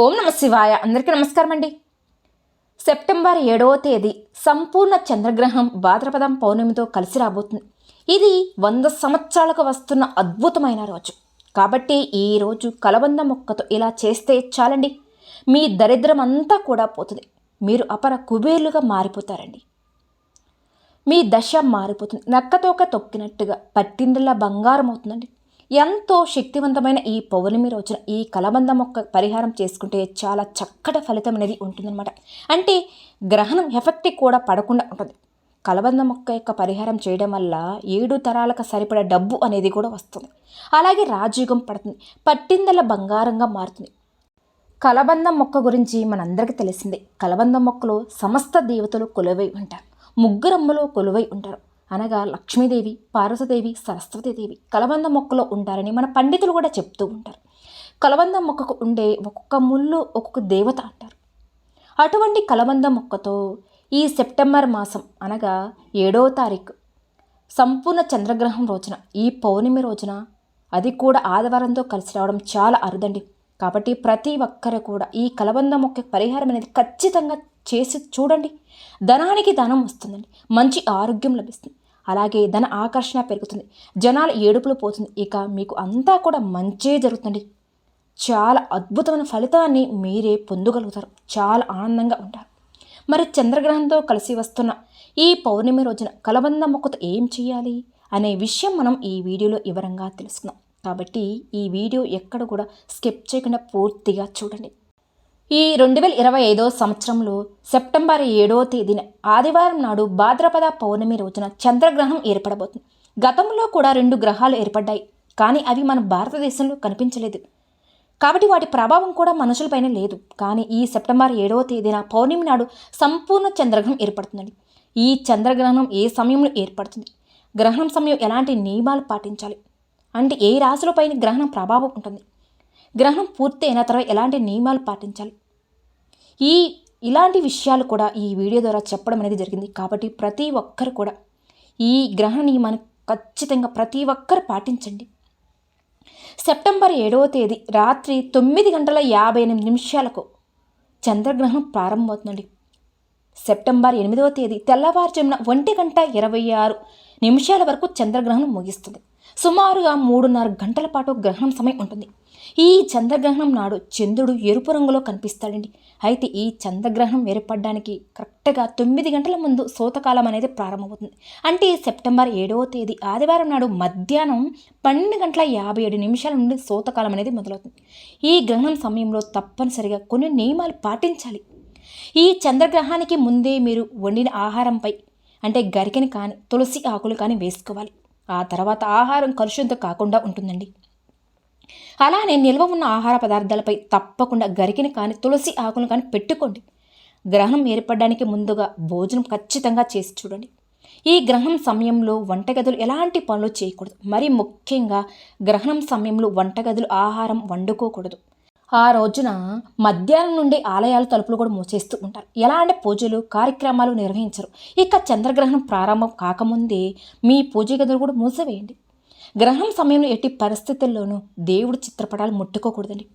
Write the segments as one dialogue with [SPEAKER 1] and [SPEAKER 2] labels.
[SPEAKER 1] ఓం నమ శివాయ. అందరికీ నమస్కారం అండి. సెప్టెంబర్ ఏడవ తేదీ సంపూర్ణ చంద్రగ్రహం భాద్రపదం పౌర్ణమితో కలిసి రాబోతుంది. ఇది వంద సంవత్సరాలకు వస్తున్న అద్భుతమైన రోజు. కాబట్టి ఈ రోజు కలబంద మొక్కతో ఇలా చేస్తే చాలండి. మీ దరిద్రం అంతా కూడా పోతుంది. మీరు అపర కుబేర్లుగా మారిపోతారండి. మీ దశ మారిపోతుంది. నక్కతోక తొక్కినట్టుగా పట్టిందల్లా బంగారం అవుతుందండి. ఎంతో శక్తివంతమైన ఈ పౌర్ణమి రోజున ఈ కలబంద మొక్క పరిహారం చేసుకుంటే చాలా చక్కటి ఫలితం అనేది ఉంటుందన్నమాట. అంటే గ్రహణం ఎఫెక్ట్ కూడా పడకుండా ఉంటుంది. కలబంద మొక్క యొక్క పరిహారం చేయడం వల్ల ఏడు తరాలకు సరిపడ డబ్బు అనేది కూడా వస్తుంది. అలాగే రాజయుగం పడుతుంది. పట్టిందల బంగారంగా మారుతుంది. కలబంద మొక్క గురించి మనందరికీ తెలిసిందే. కలబంద మొక్కలో సమస్త దేవతలు కొలువై ఉంటారు. ముగ్గురమ్మలు కొలువై ఉంటారు. అనగా లక్ష్మీదేవి పార్వతీదేవి సరస్వతీదేవి కలబంద మొక్కలో ఉంటారని మన పండితులు కూడా చెప్తూ ఉంటారు. కలబంద మొక్కకు ఉండే ఒక్కొక్క ముళ్ళు ఒక్కొక్క దేవత అంటారు. అటువంటి కలబంద మొక్కతో ఈ సెప్టెంబర్ మాసం అనగా ఏడవ తారీఖు సంపూర్ణ చంద్రగ్రహం రోజున ఈ పౌర్ణమి రోజున అది కూడా ఆదివారంతో కలిసి రావడం చాలా అరుదండి. కాబట్టి ప్రతి ఒక్కరు కూడా ఈ కలబంద మొక్క పరిహారం అనేది ఖచ్చితంగా చేసి చూడండి. ధనానికి ధనం వస్తుందండి. మంచి ఆరోగ్యం లభిస్తుంది. అలాగే ధన ఆకర్షణ పెరుగుతుంది. జనాల ఏడుపులు పోతుంది. ఇక మీకు అంతా కూడా మంచే జరుగుతుంది చాలా అద్భుతమైన ఫలితాన్ని మీరే పొందగలుగుతారు. చాలా ఆనందంగా ఉంటారు. మరి చంద్రగ్రహంతో కలిసి వస్తున్న ఈ పౌర్ణమి రోజున కలబంద మొక్కతో ఏం చేయాలి అనే విషయం మనం ఈ వీడియోలో వివరంగా తెలుసుకుందాం. కాబట్టి ఈ వీడియో ఎక్కడ కూడా స్కిప్ చేయకుండా పూర్తిగా చూడండి. ఈ రెండు వేల ఇరవై ఐదో సంవత్సరంలో సెప్టెంబర్ ఏడవ తేదీన ఆదివారం నాడు భాద్రపద పౌర్ణమి రోజున చంద్రగ్రహణం ఏర్పడబోతుంది. గతంలో కూడా రెండు గ్రహాలు ఏర్పడ్డాయి కానీ అవి మన భారతదేశంలో కనిపించలేదు. కాబట్టి వాటి ప్రభావం కూడా మనుషులపైన లేదు. కానీ ఈ సెప్టెంబర్ ఏడవ తేదీన పౌర్ణమి నాడు సంపూర్ణ చంద్రగ్రహణం ఏర్పడుతుందండి. ఈ చంద్రగ్రహణం ఏ సమయంలో ఏర్పడుతుంది? గ్రహణం సమయం ఎలాంటి నియమాలు పాటించాలి? అంటే ఏ రాశులపైన గ్రహణం ప్రభావం ఉంటుంది? గ్రహణం పూర్తయిన తర్వాత ఎలాంటి నియమాలు పాటించాలి? ఈ ఇలాంటి విషయాలు కూడా ఈ వీడియో ద్వారా చెప్పడం అనేది జరిగింది. కాబట్టి ప్రతి ఒక్కరు కూడా ఈ గ్రహణ నియమాన్ని ఖచ్చితంగా ప్రతి ఒక్కరు పాటించండి. సెప్టెంబర్ ఏడవ తేదీ రాత్రి తొమ్మిది గంటల యాభై ఎనిమిది నిమిషాలకు చంద్రగ్రహణం ప్రారంభమవుతుందండి. సెప్టెంబర్ ఎనిమిదవ తేదీ తెల్లవారుజామున ఒంటి గంట ఇరవై ఆరు నిమిషాల వరకు చంద్రగ్రహణం ముగిస్తుంది. సుమారుగా మూడున్నర గంటల పాటు గ్రహణం సమయం ఉంటుంది. ఈ చంద్రగ్రహణం నాడు చంద్రుడు ఎరుపు రంగులో కనిపిస్తాడండి. అయితే ఈ చంద్రగ్రహణం ఏర్పడడానికి కరెక్ట్గా తొమ్మిది గంటల ముందు సోతకాలం అనేది ప్రారంభమవుతుంది. అంటే సెప్టెంబర్ ఏడవ తేదీ ఆదివారం నాడు మధ్యాహ్నం పన్నెండు గంటల యాభై ఏడు నిమిషాల నుండి సోతకాలం అనేది మొదలవుతుంది. ఈ గ్రహణం సమయంలో తప్పనిసరిగా కొన్ని నియమాలు పాటించాలి. ఈ చంద్రగ్రహానికి ముందే మీరు వండిన ఆహారంపై అంటే గరికని కానీ తులసి ఆకులు కానీ వేసుకోవాలి. ఆ తర్వాత ఆహారం కలుషితం కాకుండా ఉంటుందండి. అలానే నిల్వ ఉన్న ఆహార పదార్థాలపై తప్పకుండా గరికిని కానీ తులసి ఆకును కానీ పెట్టుకోండి. గ్రహణం ఏర్పడడానికి ముందుగా భోజనం ఖచ్చితంగా చేసి చూడండి. ఈ గ్రహణం సమయంలో వంటగదులు ఎలాంటి పనులు చేయకూడదు. మరి ముఖ్యంగా గ్రహణం సమయంలో వంటగదులు ఆహారం వండుకోకూడదు. ఆ రోజున మధ్యాహ్నం నుండి ఆలయాలు తలుపులు కూడా మూసేస్తూ ఉంటారు. ఎలాంటి పూజలు కార్యక్రమాలు నిర్వహించరు. ఇక చంద్రగ్రహణం ప్రారంభం కాకముందే మీ పూజ గదులు కూడా మూసివేయండి. గ్రహణం సమయంలో ఎట్టి పరిస్థితుల్లోనూ దేవుడి చిత్రపటాలు ముట్టుకోకూడదండి.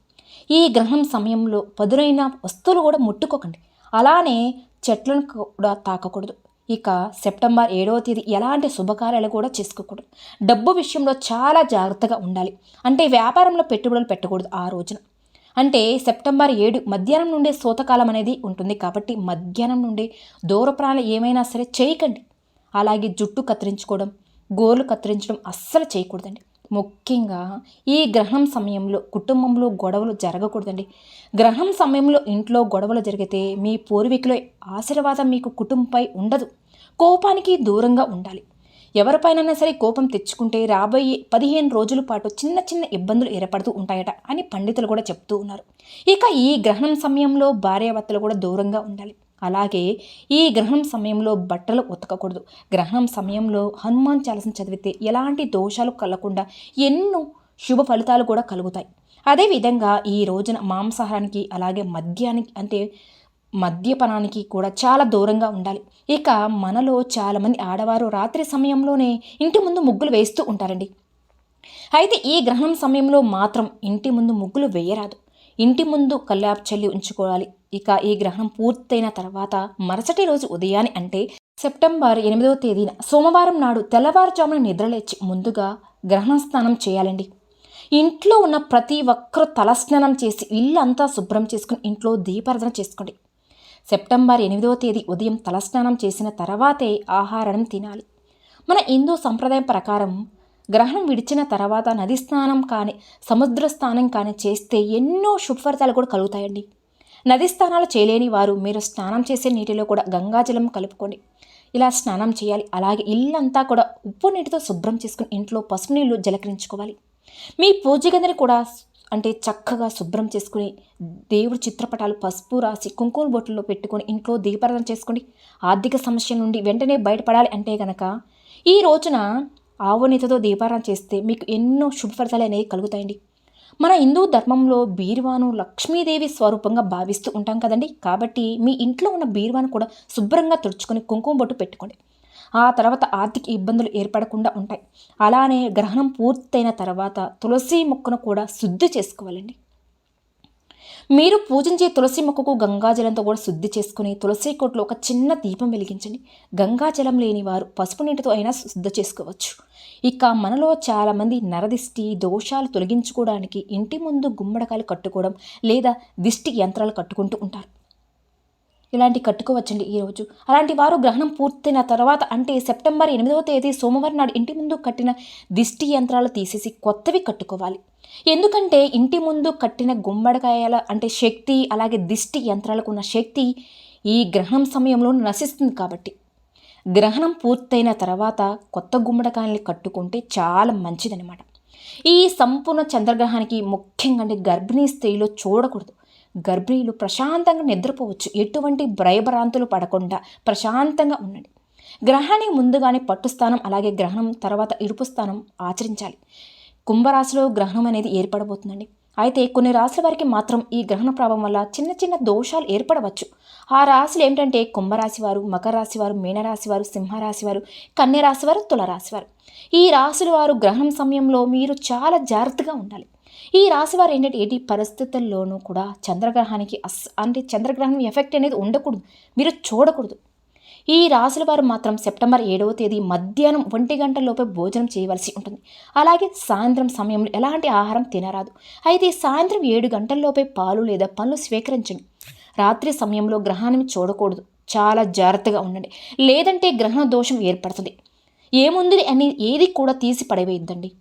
[SPEAKER 1] ఈ గ్రహణం సమయంలో పదునైన వస్తువులు కూడా ముట్టుకోకండి. అలానే చెట్లను కూడా తాకకూడదు. ఇక సెప్టెంబర్ ఏడవ తేదీ ఎలాంటి శుభకార్యాలు కూడా చేసుకోకూడదు. డబ్బు విషయంలో చాలా జాగ్రత్తగా ఉండాలి. అంటే వ్యాపారంలో పెట్టుబడులు పెట్టకూడదు ఆ రోజున. అంటే సెప్టెంబర్ ఏడు మధ్యాహ్నం నుండే సూతకాలం అనేది ఉంటుంది కాబట్టి మధ్యాహ్నం నుండి దూర ప్రాణాలు ఏమైనా సరే చేయకండి. అలాగే జుట్టు కత్తిరించుకోవడం గోర్లు కత్తిరించడం అస్సలు చేయకూడదండి. ముఖ్యంగా ఈ గ్రహణం సమయంలో కుటుంబంలో గొడవలు జరగకూడదండి. గ్రహణం సమయంలో ఇంట్లో గొడవలు జరిగితే మీ పూర్వీకుల ఆశీర్వాదం మీకు కుటుంబంపై ఉండదు. కోపానికి దూరంగా ఉండాలి. ఎవరిపైనైనా సరే కోపం తెచ్చుకుంటే రాబోయే పదిహేను రోజుల పాటు చిన్న చిన్న ఇబ్బందులు ఏర్పడుతూ ఉంటాయట అని పండితులు కూడా చెప్తూ ఉన్నారు. ఇక ఈ గ్రహణం సమయంలో భార్యాభర్తలు కూడా దూరంగా ఉండాలి. అలాగే ఈ గ్రహణం సమయంలో బట్టలు ఉతకకూడదు. గ్రహణం సమయంలో హనుమాన్ చాలీసం చదివితే ఎలాంటి దోషాలు కలగకుండా ఎన్నో శుభ ఫలితాలు కూడా కలుగుతాయి. అదేవిధంగా ఈ రోజున మాంసాహారానికి అలాగే మద్యానికి అంటే మద్యపానానికి కూడా చాలా దూరంగా ఉండాలి. ఇక మనలో చాలామంది ఆడవారు రాత్రి సమయంలోనే ఇంటి ముందు ముగ్గులు వేస్తూ ఉంటారండి. అయితే ఈ గ్రహణం సమయంలో మాత్రం ఇంటి ముందు ముగ్గులు వేయరాదు. ఇంటి ముందు కల్లాపు చల్లి ఉంచుకోవాలి. ఇక ఈ గ్రహణం పూర్తయిన తర్వాత మరుసటి రోజు ఉదయాన్ని అంటే సెప్టెంబర్ ఎనిమిదవ తేదీన సోమవారం నాడు తెల్లవారుజామున నిద్రలేచి ముందుగా గ్రహణ స్నానం చేయాలండి. ఇంట్లో ఉన్న ప్రతి ఒక్కరూ తలస్నానం చేసి ఇల్లంతా శుభ్రం చేసుకుని ఇంట్లో దీపారాధన చేసుకోండి. సెప్టెంబర్ ఎనిమిదవ తేదీ ఉదయం తలస్నానం చేసిన తర్వాతే ఆహారం తినాలి. మన హిందూ సంప్రదాయం ప్రకారం గ్రహణం విడిచిన తర్వాత నది స్నానం కానీ సముద్ర స్నానం కానీ చేస్తే ఎన్నో శుభఫలితాలు కూడా కలుగుతాయండి. నది స్నానాలు చేయలేని వారు మీరు స్నానం చేసే నీటిలో కూడా గంగాజలం కలుపుకోండి. ఇలా స్నానం చేయాలి. అలాగే ఇల్లంతా కూడా ఉప్పు నీటితో శుభ్రం చేసుకుని ఇంట్లో పసుపు నీళ్ళు జలకరించుకోవాలి. మీ పూజ గదిని కూడా అంటే చక్కగా శుభ్రం చేసుకుని దేవుడి చిత్రపటాలు పసుపు రాసి కుంకుమ బొట్టులో పెట్టుకొని ఇంట్లో దీపారాధన చేసుకోండి. ఆర్థిక సమస్య నుండి వెంటనే బయటపడాలి అంటే గనక ఈ రోజున ఆవునితతో దీపారాధన చేస్తే మీకు ఎన్నో శుభ ఫలితాలు అనేవి కలుగుతాయండి. మన హిందూ ధర్మంలో బీరువాను లక్ష్మీదేవి స్వరూపంగా భావిస్తూ ఉంటాం కదండి. కాబట్టి మీ ఇంట్లో ఉన్న బీరువాను కూడా శుభ్రంగా తుడుచుకొని కుంకుమ బొట్టు పెట్టుకోండి. ఆ తర్వాత ఆర్థిక ఇబ్బందులు ఏర్పడకుండా ఉంటాయి. అలానే గ్రహణం పూర్తయిన తర్వాత తులసి మొక్కను కూడా శుద్ధి చేసుకోవాలండి. మీరు పూజించే తులసి మొక్కకు గంగాజలంతో కూడా శుద్ధి చేసుకుని తులసి కొట్లో ఒక చిన్న దీపం వెలిగించండి. గంగాజలం లేని వారు పసుపు నీటితో అయినా శుద్ధి చేసుకోవచ్చు. ఇక మనలో చాలామంది నరదిష్టి దోషాలు తొలగించుకోవడానికి ఇంటి ముందు గుమ్మడికాయలు కట్టుకోవడం లేదా దిష్టి యంత్రాలు కట్టుకుంటూ ఉంటారు. ఇలాంటి కట్టుకోవచ్చండి ఈరోజు అలాంటి వారు గ్రహణం పూర్తయిన తర్వాత అంటే సెప్టెంబర్ ఎనిమిదవ తేదీ సోమవారం నాడు ఇంటి ముందు కట్టిన దిష్టి యంత్రాలు తీసేసి కొత్తవి కట్టుకోవాలి. ఎందుకంటే ఇంటి ముందు కట్టిన గుమ్మడికాయల అంటే శక్తి అలాగే దిష్టి యంత్రాలకు ఉన్న శక్తి ఈ గ్రహణం సమయంలో నశిస్తుంది కాబట్టి. గ్రహణం పూర్తయిన తర్వాత కొత్త గుమ్మడికాయల్ని కట్టుకుంటే చాలా మంచిదనమాట ఈ సంపూర్ణ చంద్రగ్రహానికి ముఖ్యంగా అంటే గర్భిణీ స్త్రీలో చూడకూడదు. గర్భిణీలు ప్రశాంతంగా నిద్రపోవచ్చు. ఎటువంటి భయభ్రాంతులు పడకుండా ప్రశాంతంగా ఉండండి. గ్రహానికి ముందుగానే పట్టు స్థానం అలాగే గ్రహణం తర్వాత ఇరుపు స్థానం ఆచరించాలి. కుంభరాశిలో గ్రహణం అనేది ఏర్పడబోతుందండి. అయితే కొన్ని రాశుల వారికి మాత్రం ఈ గ్రహణ ప్రభావం వల్ల చిన్న చిన్న దోషాలు ఏర్పడవచ్చు. ఆ రాశులు ఏమిటంటే కుంభరాశి వారు మకర రాశి వారు మీనరాశి వారు సింహరాశి వారు కన్యరాశి వారు తులరాశి వారు. ఈ రాశుల వారు గ్రహణం సమయంలో మీరు చాలా జాగ్రత్తగా ఉండాలి. ఈ రాశి వారు ఏంటంటే ఎట్టి పరిస్థితుల్లోనూ కూడా చంద్రగ్రహానికి అస్ అంటే చంద్రగ్రహణం ఎఫెక్ట్ అనేది ఉండకూడదు. మీరు చూడకూడదు. ఈ రాశుల వారు మాత్రం సెప్టెంబర్ ఏడవ తేదీ మధ్యాహ్నం ఒంటి గంటలోపే భోజనం చేయవలసి ఉంటుంది. అలాగే సాయంత్రం సమయంలో ఎలాంటి ఆహారం తినరాదు. అయితే సాయంత్రం ఏడు గంటల్లోపే పాలు లేదా పనులు స్వీకరించండి. రాత్రి సమయంలో గ్రహాన్ని చూడకూడదు. చాలా జాగ్రత్తగా ఉండండి. లేదంటే గ్రహణ దోషం ఏర్పడుతుంది. ఏముంది అని ఏది కూడా తీసి పడవేయద్దండి.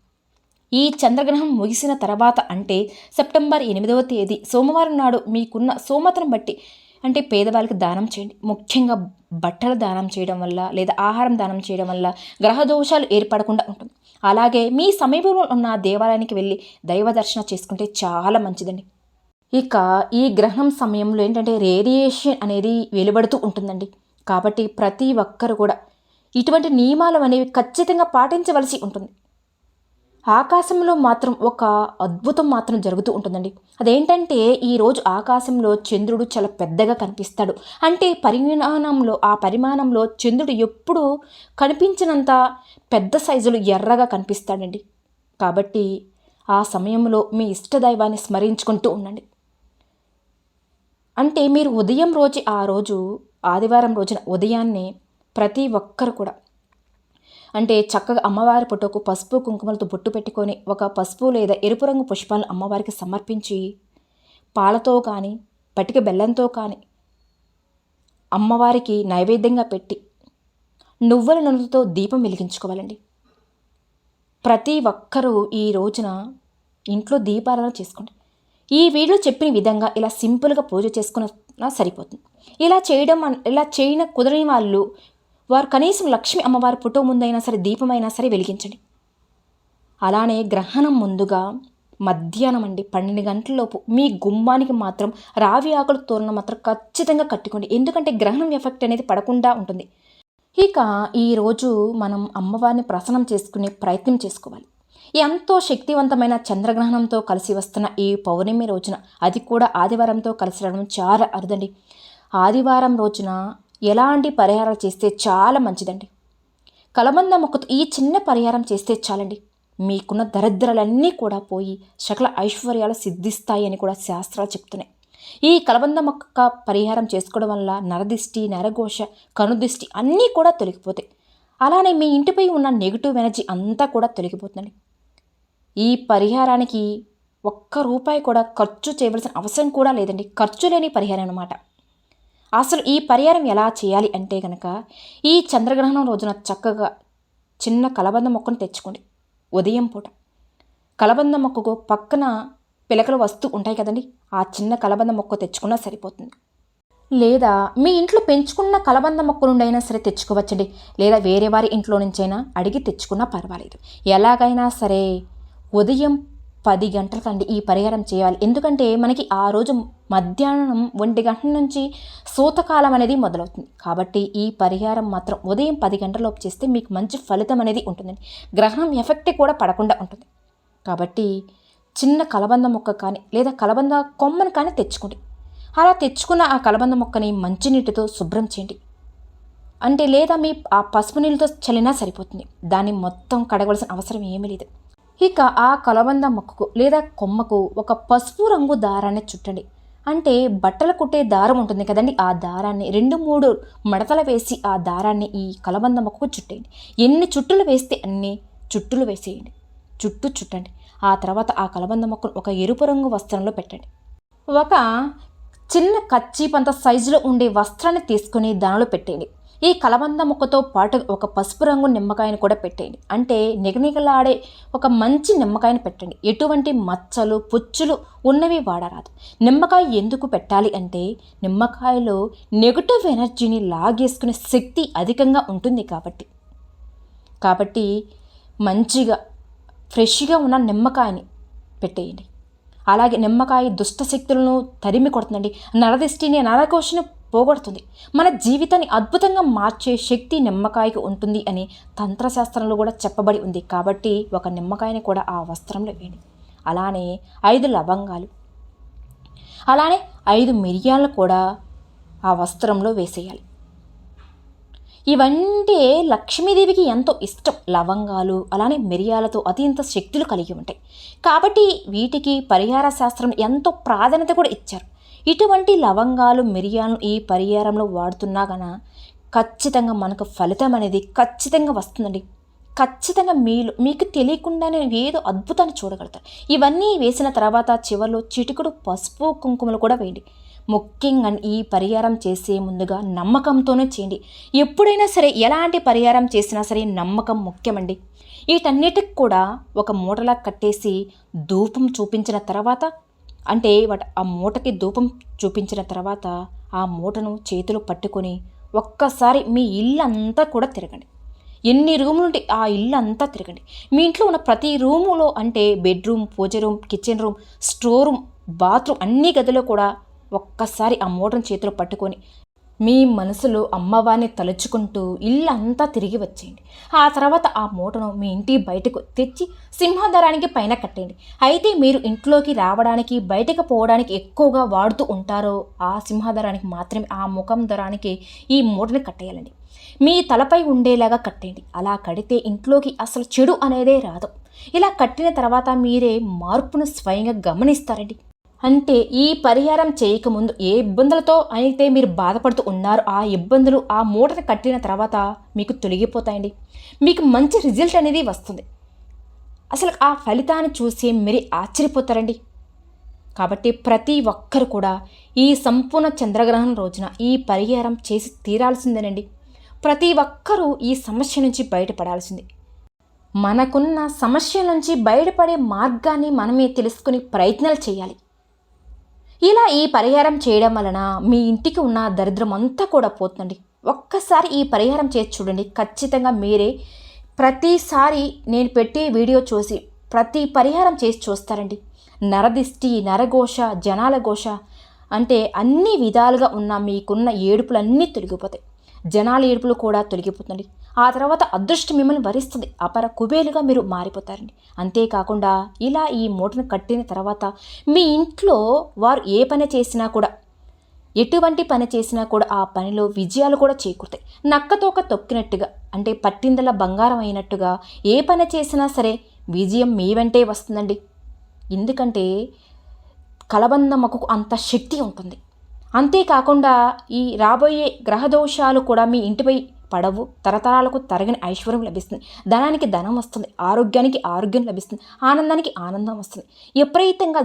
[SPEAKER 1] ఈ చంద్రగ్రహం ముగిసిన తర్వాత అంటే సెప్టెంబర్ ఎనిమిదవ తేదీ సోమవారం నాడు మీకున్న సోమతను బట్టి అంటే పేదవాళ్ళకి దానం చేయండి. ముఖ్యంగా బట్టలు దానం చేయడం వల్ల లేదా ఆహారం దానం చేయడం వల్ల గ్రహ దోషాలు ఏర్పడకుండా ఉంటుంది. అలాగే మీ సమీపంలో ఉన్న దేవాలయానికి వెళ్ళి దైవ దర్శనం చేసుకుంటే చాలా మంచిదండి. ఇక ఈ గ్రహణం సమయంలో ఏంటంటే రేడియేషన్ అనేది వెలువడుతూ ఉంటుందండి. కాబట్టి ప్రతి ఒక్కరు కూడా ఇటువంటి నియమాలు అనేవి ఖచ్చితంగా పాటించవలసి ఉంటుంది. ఆకాశంలో మాత్రం ఒక అద్భుతం మాత్రం జరుగుతూ ఉంటుందండి. అదేంటంటే ఈరోజు ఆకాశంలో చంద్రుడు చాలా పెద్దగా కనిపిస్తాడు. అంటే పరిమాణంలో ఆ పరిమాణంలో చంద్రుడు ఎప్పుడు కనిపించినంత పెద్ద సైజులు ఎర్రగా కనిపిస్తాడండి. కాబట్టి ఆ సమయంలో మీ ఇష్టదైవాన్ని స్మరించుకుంటూ ఉండండి. అంటే మీరు ఉదయం రోజు ఆ రోజు ఆదివారం రోజున ఉదయాన్నే ప్రతి ఒక్కరు కూడా అంటే చక్కగా అమ్మవారి ఫోటోకు పసుపు కుంకుమలతో బొట్టు పెట్టుకొని ఒక పసుపు లేదా ఎరుపు రంగు పుష్పాలను అమ్మవారికి సమర్పించి పాలతో కానీ పటిక బెల్లంతో కానీ అమ్మవారికి నైవేద్యంగా పెట్టి నువ్వుల నూనెతో దీపం వెలిగించుకోవాలండి. ప్రతి ఒక్కరూ ఈ రోజున ఇంట్లో దీపారాధన చేసుకోండి. ఈ వీడియో చెప్పిన విధంగా ఇలా సింపుల్గా పూజ చేసుకున్న సరిపోతుంది. ఇలా చేయడం ఇలా చేయన కుదరని వాళ్ళు వారు కనీసం లక్ష్మి అమ్మవారి ఫోటో ముందైనా సరే దీపమైనా సరే వెలిగించండి. అలానే గ్రహణం ముందుగా మధ్యాహ్నం అండి పన్నెండు గంటలలోపు మీ గుమ్మానికి మాత్రం రావి ఆకులు తోరణం మాత్రం ఖచ్చితంగా కట్టుకోండి. ఎందుకంటే గ్రహణం ఎఫెక్ట్ అనేది పడకుండా ఉంటుంది. ఇక ఈరోజు మనం అమ్మవారిని ప్రసన్నం చేసుకునే ప్రయత్నం చేసుకోవాలి. ఎంతో శక్తివంతమైన చంద్రగ్రహణంతో కలిసి వస్తున్న ఈ పౌర్ణమి రోజున అది కూడా ఆదివారంతో కలిసి రావడం చాలా అరుదండి. ఆదివారం రోజున ఎలాంటి పరిహారాలు చేస్తే చాలా మంచిదండి. కలబంద మొక్కతో ఈ చిన్న పరిహారం చేస్తే చాలండి. మీకున్న దరిద్రాలన్నీ కూడా పోయి సకల ఐశ్వర్యాలు సిద్ధిస్తాయి అని కూడా శాస్త్రాలు చెప్తున్నాయి. ఈ కలబంద మొక్క పరిహారం చేసుకోవడం వల్ల నరదిష్టి నరఘోష కనుదిష్టి అన్నీ కూడా తొలగిపోతాయి. అలానే మీ ఇంటిపై ఉన్న నెగిటివ్ ఎనర్జీ అంతా కూడా తొలగిపోతుందండి. ఈ పరిహారానికి ఒక్క రూపాయి కూడా ఖర్చు చేయవలసిన అవసరం కూడా లేదండి. ఖర్చు లేని పరిహారం అనమాట అసలు ఈ పరిహారం ఎలా చేయాలి అంటే కనుక ఈ చంద్రగ్రహణం రోజున చక్కగా చిన్న కలబంద మొక్కను తెచ్చుకోండి. ఉదయం పూట. కలబంద మొక్కకు పక్కన పిలకలు వస్తూ ఉంటాయి కదండి. ఆ చిన్న కలబంద మొక్క తెచ్చుకున్నా సరిపోతుంది. లేదా మీ ఇంట్లో పెంచుకున్న కలబంద మొక్క నుండి అయినా సరే తెచ్చుకోవచ్చండి. లేదా వేరే వారి ఇంట్లో నుంచైనా అడిగి తెచ్చుకున్నా పర్వాలేదు. ఎలాగైనా సరే ఉదయం పది గంటలకండి ఈ పరిహారం చేయాలి. ఎందుకంటే మనకి ఆ రోజు మధ్యాహ్నం ఒంటి గంటల నుంచి సూతకాలం అనేది మొదలవుతుంది. కాబట్టి ఈ పరిహారం మాత్రం ఉదయం పది గంటలలోపు చేస్తే మీకు మంచి ఫలితం అనేది ఉంటుందండి. గ్రహణం ఎఫెక్ట్ కూడా పడకుండా ఉంటుంది. కాబట్టి చిన్న కలబంద మొక్క కానీ లేదా కలబంద కొమ్మను కానీ తెచ్చుకోండి. అలా తెచ్చుకున్న ఆ కలబంద మొక్కని మంచినీటితో శుభ్రం చేయండి. అంటే లేదా మీ ఆ పసుపు నీళ్ళతో చల్లినా సరిపోతుంది. దాన్ని మొత్తం కడగవలసిన అవసరం ఏమీ లేదు. ఇక ఆ కలబంద మొక్కకు లేదా కొమ్మకు ఒక పసుపు రంగు దారాన్ని చుట్టండి. అంటే బట్టలు కుట్టే దారం ఉంటుంది కదండి ఆ దారాన్ని రెండు మూడు మడతలు వేసి ఆ దారాన్ని ఈ కలబంద మొక్కకు చుట్టేయండి. ఎన్ని చుట్టులు వేస్తే అన్ని చుట్టులు వేసేయండి. చుట్టూ చుట్టండి. ఆ తర్వాత ఆ కలబంద మొక్కను ఒక ఎరుపు రంగు వస్త్రంలో పెట్టండి. ఒక చిన్న కచ్చిపంత సైజులో ఉండే వస్త్రాన్ని తీసుకుని దానిలో పెట్టేయండి. ఈ కలబంద ముక్కతో పాటు ఒక పసుపు రంగు నిమ్మకాయను కూడా పెట్టేయండి. అంటే నిగనిగలాడే ఒక మంచి నిమ్మకాయను పెట్టండి. ఎటువంటి మచ్చలు పుచ్చులు ఉన్నవి వాడరాదు. నిమ్మకాయ ఎందుకు పెట్టాలి అంటే నిమ్మకాయలో నెగటివ్ ఎనర్జీని లాగేసుకునే శక్తి అధికంగా ఉంటుంది కాబట్టి. కాబట్టి మంచిగా ఫ్రెష్గా ఉన్న నిమ్మకాయని పెట్టేయండి. అలాగే నిమ్మకాయ దుష్ట శక్తులను తరిమి కొడుతుందండి. నరదిష్టిని నరకోశను పోగొడుతుంది. మన జీవితాన్ని అద్భుతంగా మార్చే శక్తి నిమ్మకాయకు ఉంటుంది అని తంత్రశాస్త్రంలో కూడా చెప్పబడి ఉంది. కాబట్టి ఒక నిమ్మకాయని కూడా ఆ వస్త్రంలో వేయండి. అలానే ఐదు లవంగాలు అలానే ఐదు మిరియాలను కూడా ఆ వస్త్రంలో వేసేయాలి. ఇవంటే లక్ష్మీదేవికి ఎంతో ఇష్టం. లవంగాలు అలానే మిరియాలతో అత్యంత శక్తులు కలిగి ఉంటాయి. కాబట్టి వీటికి పరిహార శాస్త్రం ఎంతో ప్రాధాన్యత కూడా ఇచ్చారు. ఇటువంటి లవంగాలు మిరియాలను ఈ పరిహారంలో వాడుతున్నా కానీ ఖచ్చితంగా మనకు ఫలితం అనేది ఖచ్చితంగా వస్తుందండి. ఖచ్చితంగా మీలో మీకు తెలియకుండానే ఏదో అద్భుతాన్ని చూడగలుగుతారు ఇవన్నీ వేసిన తర్వాత చివరిలో చిటికుడు పసుపు కుంకుమలు కూడా వేయండి. ముఖ్యంగా ఈ పరిహారం చేసే ముందుగా నమ్మకంతోనే చేయండి. ఎప్పుడైనా సరే ఎలాంటి పరిహారం చేసినా సరే నమ్మకం ముఖ్యమండి. వీటన్నిటికి కూడా ఒక మూటలా కట్టేసి ధూపం చూపించిన తర్వాత అంటే వాటి ఆ మూటకి ధూపం చూపించిన తర్వాత ఆ మూటను చేతిలో పట్టుకొని ఒక్కసారి మీ ఇల్లు అంతా కూడా తిరగండి. ఎన్ని రూములు ఉంటే ఆ ఇల్లు అంతా తిరగండి. మీ ఇంట్లో ఉన్న ప్రతి రూములో అంటే bedroom pooja room kitchen room store room bathroom అన్ని గదిలో కూడా ఒక్కసారి ఆ మూటను చేతిలో పట్టుకొని మీ మనసులో అమ్మవారిని తలుచుకుంటూ ఇల్లు అంతా తిరిగి వచ్చేయండి. ఆ తర్వాత ఆ మూటను మీ ఇంటి బయటకు తెచ్చి సింహాధారానికి పైన కట్టేయండి. అయితే మీరు ఇంట్లోకి రావడానికి బయటకు పోవడానికి ఎక్కువగా వాడుతూ ఉంటారో ఆ సింహాధారానికి మాత్రమే ఆ ముఖం ధరానికి ఈ మూటని కట్టేయాలండి. మీ తలపై ఉండేలాగా కట్టేయండి. అలా కడితే ఇంట్లోకి అసలు చెడు అనేదే రాదు. ఇలా కట్టిన తర్వాత మీరే మార్పును స్వయంగా గమనిస్తారండి. అంటే ఈ పరిహారం చేయకముందు ఏ ఇబ్బందులతో అయితే మీరు బాధపడుతూ ఉన్నారో ఆ ఇబ్బందులు ఆ మూటను కట్టిన తర్వాత మీకు తొలగిపోతాయండి. మీకు మంచి రిజల్ట్ అనేది వస్తుంది. అసలు ఆ ఫలితాన్ని చూసి మీరు ఆశ్చర్యపోతారండి. కాబట్టి ప్రతి ఒక్కరు కూడా ఈ సంపూర్ణ చంద్రగ్రహణం రోజున ఈ పరిహారం చేసి తీరాల్సిందేనండి. ప్రతి ఒక్కరూ ఈ సమస్య నుంచి బయటపడాల్సిందే. మనకున్న సమస్య నుంచి బయటపడే మార్గాన్ని మనమే తెలుసుకుని ప్రయత్నాలు చేయాలి. ఇలా ఈ పరిహారం చేయడం వలన మీ ఇంటికి ఉన్న దరిద్రం అంతా కూడా పోతుందండి. ఒక్కసారి ఈ పరిహారం చేసి చూడండి. ఖచ్చితంగా మీరే ప్రతిసారి నేను పెట్టే వీడియో చూసి ప్రతి పరిహారం చేసి చూస్తారండి. నరదిష్టి నరఘోష జనాల ఘోష అంటే అన్ని విధాలుగా ఉన్న మీకున్న ఏడుపులన్నీ తొలగిపోతాయి. జనాల ఏడుపులు కూడా తొలగిపోతుంది ఆ తర్వాత అదృష్టం మిమ్మల్ని వరిస్తుంది. అపర కుబేలుగా మీరు మారిపోతారండి. అంతేకాకుండా ఇలా ఈ మూటను కట్టిన తర్వాత మీ ఇంట్లో వారు ఏ పని చేసినా కూడా ఎటువంటి పని చేసినా కూడా ఆ పనిలో విజయాలు కూడా చేకూరుతాయి. నక్కతోక తొక్కినట్టుగా అంటే పట్టిందల బంగారం అయినట్టుగా ఏ పని చేసినా సరే విజయం మీ వెంటే వస్తుందండి. ఎందుకంటే కలబందమ్మకు అంత శక్తి ఉంటుంది. అంతేకాకుండా ఈ రాబోయే గ్రహదోషాలు కూడా మీ ఇంటిపై పడవు. తరతరాలకు తరగని ఐశ్వర్యం లభిస్తుంది. ధనానికి ధనం వస్తుంది. ఆరోగ్యానికి ఆరోగ్యం లభిస్తుంది. ఆనందానికి ఆనందం వస్తుంది. విపరీతంగా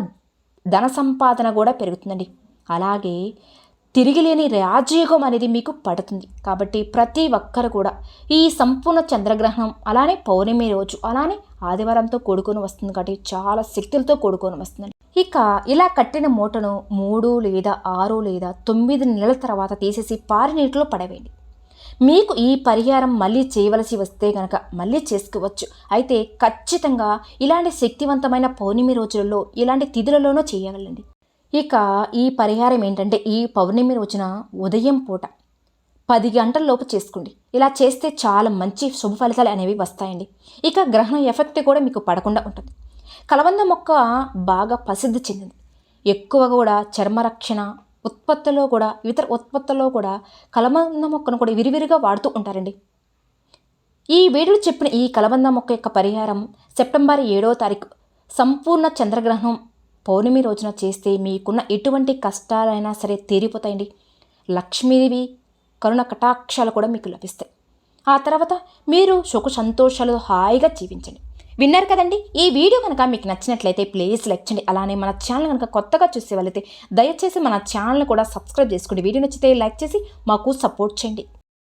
[SPEAKER 1] ధన సంపాదన కూడా పెరుగుతుందండి. అలాగే తిరిగిలేని రాజయోగం అనేది మీకు పడుతుంది. కాబట్టి ప్రతి ఒక్కరు కూడా ఈ సంపూర్ణ చంద్రగ్రహణం అలానే పౌర్ణమి రోజు అలానే ఆదివారంతో కూడుకొని వస్తుంది కాబట్టి చాలా శక్తులతో కూడుకొని వస్తుందండి ఇక ఇలా కట్టిన మూటను మూడు లేదా ఆరు లేదా తొమ్మిది నెలల తర్వాత తీసేసి పారి నీటిలో పడవేయండి. మీకు ఈ పరిహారం మళ్ళీ చేయవలసి వస్తే గనక మళ్ళీ చేసుకోవచ్చు. అయితే ఖచ్చితంగా ఇలాంటి శక్తివంతమైన పౌర్ణమి రోజులలో ఇలాంటి తిథులలోనూ చేయగలండి ఇక ఈ పరిహారం ఏంటంటే ఈ పౌర్ణమి రోజున ఉదయం పూట పది గంటల లోపు చేసుకోండి. ఇలా చేస్తే చాలా మంచి శుభ ఫలితాలు అనేవి వస్తాయండి. ఇక గ్రహణం ఎఫెక్ట్ కూడా మీకు పడకుండా ఉంటుంది. కలబంద మొక్క బాగా ప్రసిద్ధి చెందింది. ఎక్కువ కూడా చర్మరక్షణ ఉత్పత్తిలో కూడా ఇతర ఉత్పత్తుల్లో కూడా కలబంద మొక్కను కూడా విరివిరిగా వాడుతూ ఉంటారండి. ఈ వీడియోలో చెప్పిన ఈ కలబంద మొక్క యొక్క పరిహారం సెప్టెంబర్ ఏడవ తారీఖు. సంపూర్ణ చంద్రగ్రహణం పౌర్ణమి రోజున చేస్తే మీకున్న ఎటువంటి కష్టాలైనా సరే తీరిపోతాయండి. లక్ష్మీదేవి కరుణ కటాక్షాలు కూడా మీకు లభిస్తాయి. ఆ తర్వాత మీరు సుఖ సంతోషాలు హాయిగా జీవించండి. విన్నారు కదండి? ఈ వీడియో కనుక మీకు నచ్చినట్లయితే ప్లీజ్ లైక్ చేయండి. అలానే మన ఛానల్ కనుక కొత్తగా చూసే వాళ్ళైతే దయచేసి మన ఛానల్ కూడా సబ్స్క్రైబ్ చేసుకోండి వీడియో నచ్చితే లైక్ చేసి మాకు సపోర్ట్ చేయండి.